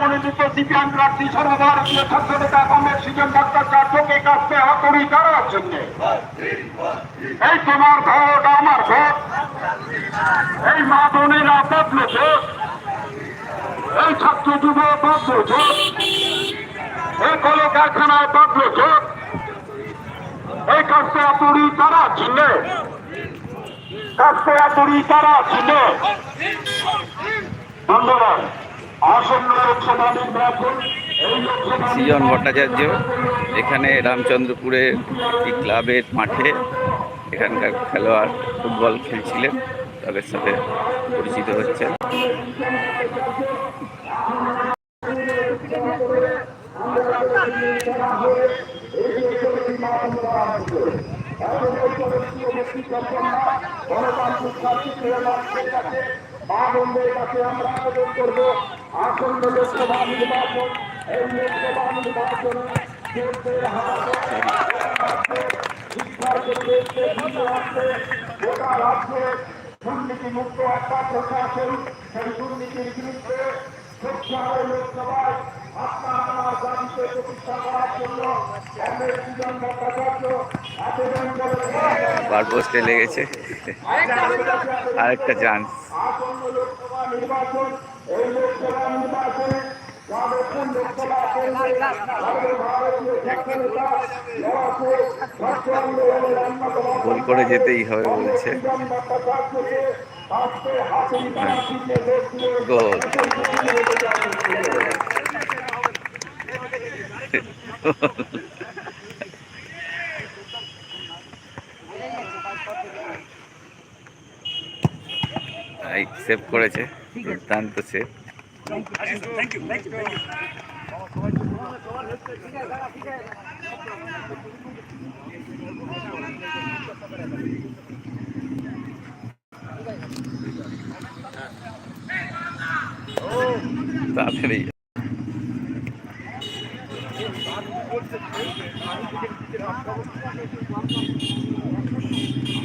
মনোনীত সিপিএম প্রার্থী সর্বভারতীয় ছাত্র নেতা কংগ্রেস সিজন ভট্টাচার্যকে কাছে হাতুড়ি করার জন্য। এই তোমার ভোট, আমার ভোট। এই মা বোনেরা বদলে এই ছাত্র যুব বদলে ভোট। এই কলকারখানায় বদলে ভোট। এই কাছে হাতুড়ি করার জন্য। কাছে হাতুড়ি করার জন্য ধন্যবাদ আসন্ন লোকসভা নির্বাচন এই লোকসভা সৃজন ভট্টাচার্য এখানে রামচন্দ্রপুরে একটি ক্লাবের মাঠে এখানকার খেলোয়াড় ফুটবল খেলছিলেন তাদের সাথে পরিচিত হচ্ছে মা বোনদের কাছে আমরা আবেদন করব। আসন্ন লোকসভা নির্বাচন, এই লোকসভা নির্বাচনে সেই দুর্নীতির বিরুদ্ধে লোকসভায় আপনার আমার দাবিকে প্রতিষ্ঠা করার জন্য কংগ্রেস বিজন ভট্টাচার্য আবেদন করেছেন বার পোস্টে লেগেছে। আরেকটা চান্স আসন্ন লোকসভা নির্বাচন এই লোকসভা নির্বাচনে গোল করে যেতেই হবে বলছে। বিজন ভট্টাচার্যকে আজকে হাসিল করার চিহ্নে ভোট দিয়ে গোল সেভ করেছে দুর্দান্ত সেভ তাড়াতাড়ি। Thank you.